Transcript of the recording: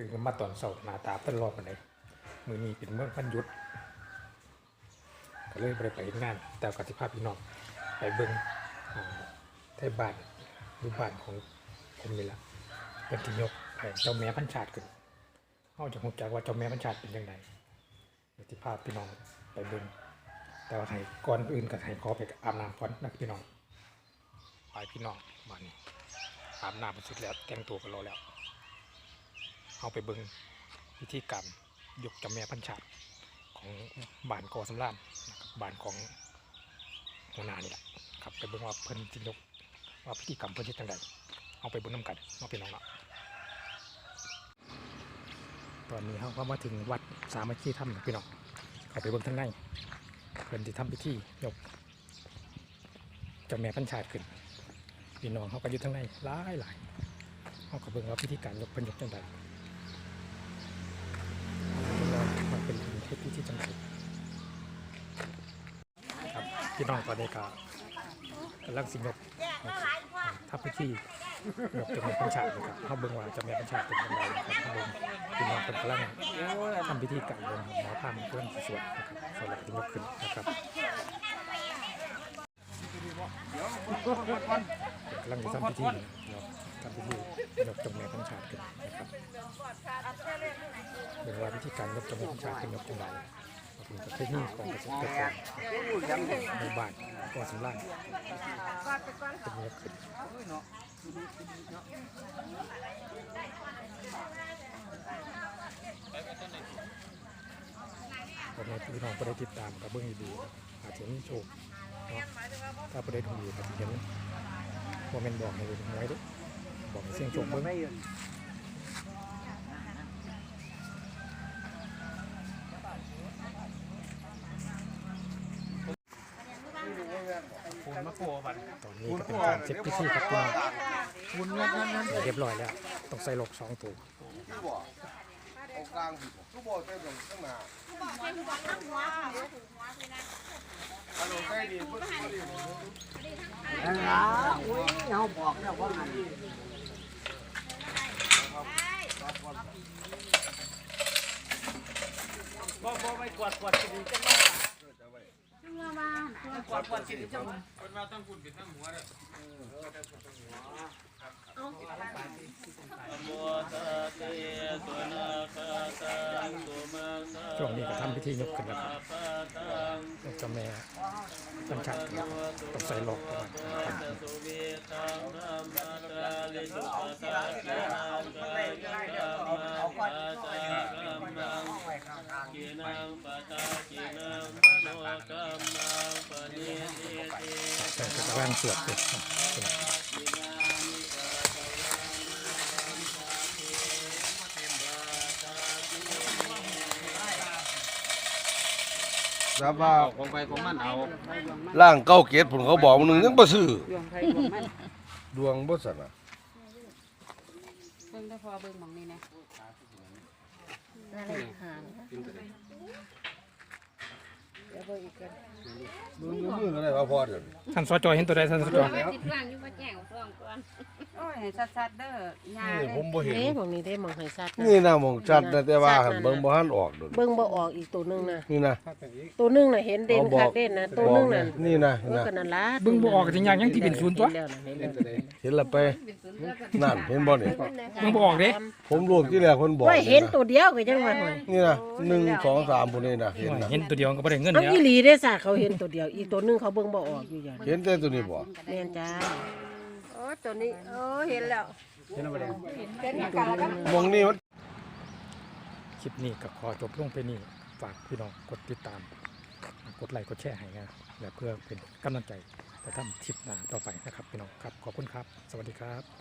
ตื่นมาตอนเช้าหน้าตาเป็นรอบกันเลยมือนี้เป็นเมื่อวันหยุดก็เลยไปไปเฮ็ดงาน แต่ก็สิพาพพี่น้องไปเบิ่งอ่าไทบ้านรูปบ้านของผมนี่ละเป็นที่ยกให้เจ้าแม่พันชาติขึ้นเฮาจะรู้จักว่าเจ้าแม่พันชาติเป็นจังไดเดี๋ยวสิพาพพี่น้องไปเบิ่งแต่ว่าให้ก่อนอื่นก็ให้ขอไปอาบน้ำก่อนนะพี่น้องไปพี่น้องมานี่อาบน้ำเสร็จแล้วแต่งตัวกันรอแล้ว เอาไปเบิงวิธีการยกจำแม่พันชาติของบ้านกอสำรานนะครับบ้านของหัวหน้านี่แหละครับไปเบิงว่าเพิ่นจะยกว่าพิธีกรรมเพิ่นเฮ็ดจังไดเอาไปเบิ่งน้ำกันเนาะพี่น้องเนาะตอนนี้เขาก็มาถึงวัดสามัคคีธรรมพี่น้องเข้าไปเบิ่งทางในเพิ่นที่ทำพิธียกเจ้าแม่พันชาติขึ้นพี่น้องเขาก็อยู่ทางในหลายหลายเขาก็เบิ่งว่าพิธีการยกเพิ่นยกจังได มันเป็นเทปที่จังหวัดครับ พี่น้องตอนนี้ก็กำลังสิงบทับพิธียกจำนวนประชาตินะครับเข้าเบิ่งว่าจำนวนประชาเป็นยังไงนะครับข้าเบิ่งพี่น้องเป็นกำลังทำพิธีการลงหมอพามเครื่องสวดนะครับสวดแล้วก็ยกขึ้นนะครับกำลังจะทำพิธีทำพิธียกจำนวนประชาติขึ้นนะครับเป็นว่าวิธีการยกจำนวนชาติเป็นยกจังไร เป็นประเพณีของเกษตรกรในบ้านก่อสำลังเป็นยกขึ้นผมในพี่น้องประได้ติดตามกับเบื้องดีๆอาจจะมีโชคเนาะถ้าประได้ทงดีก็จะเห็นว่าแมันบอกในเรื่องไว้ด้วยบอกในเสียงโชคเบื้อง คุณมะโคบัน ตอนนี้ก็เป็นการเช็คพิธีครับพี่น้องคุณนั่นนั่นนั่นเรียบร้อยแล้ว ต้องใส่หลกสองตัวที่บ่เอากลางที่บ่ทุกบ่ใส่ตรงข้างหน้าฮัลโหลใส่ดีเพิ่นบ่ดีอุ้ยเขาบอกแล้วว่ามันบ่บ่ไม่กวาดกวาดกินจังว่า กวาดกวาดกินจังคนมาตั้งคุณเป็นทั้งหัวเลยช่วงนี้ก็ทำพิธียกขึ้นแล้วกเจ้าแม่ต้นชัดครับต้องใส่หลอกกัน ก็กำลังสวดอยู่ครับทราบว่าของไปของมันเอาร่างเก้าเกตผมเขาบอกมึงนึงยังบ่ซื้อดวงไทยดวงมันดวงบ่สั่นน่ะเบิ่งได้พอเบิ่งหมองนี้นะ เดี๋ยวเบิ่งอีกกันมึงมือก็ได้ว่าพอเดี๋ยวนี้ท่านสจเห็นตัวใดท่านสจโอ้ยให้ชัดๆเด้อยานี่เด้ผมบ่เห็นเอ๊ะหมองนี้ได้หมองให้ชัดนะนี่นะหมองชัดนะแต่ว่าหันเบิ่งบ่ทันออกโดนเบิ่งบ่ออกอีกตัวหนึงนะนี่นะ ตัวหนึงน่ะเห็นเด่นเอาบอคักกเด่นนะตัวหนึงน่ะนี่นะเอนี่อนะก็นั่นล่ะเบิ่งบ่ออกก็สิยางยังที่เป็นศูนย์ตัวเห็แล้วนะเห็นแล้วเห็นและไปนั่นเห็นบ่นี่เบิ่งบ่ออกเด้ผมรู้ที่แรกเพิ่นบอกว่าเห็นตัวเดียวก็จังว่าหน่อยนี่นะหนึ่งสองสามพวกนี้นะเห็นนะเห็นตัวเดียวก็บ่ได้เงินเอาแล้วอีหลีได้ซะเขาเห็นตัวเดียว อีกตัวหนึงเขาเบิ่งบ่ออกอยู่อย่างเห็นแต่ตัวนี้บ่แม่นจ้าโอ้ตัวนี้โอ้เห็นแล้วเห็นแล้วบ่ได้เห็นกันแล้วหมองนี้มัน คลิปนี้ก็ขอจบลงไปนี่ฝากพี่น้องกดติดตาม กดไลค์กดแชร์ให้นะและเพื่อเป็นกำลังใจจะทำคลิปหน้าต่อไปนะครับพี่น้องครับขอบคุณครับ สวัสดีครับ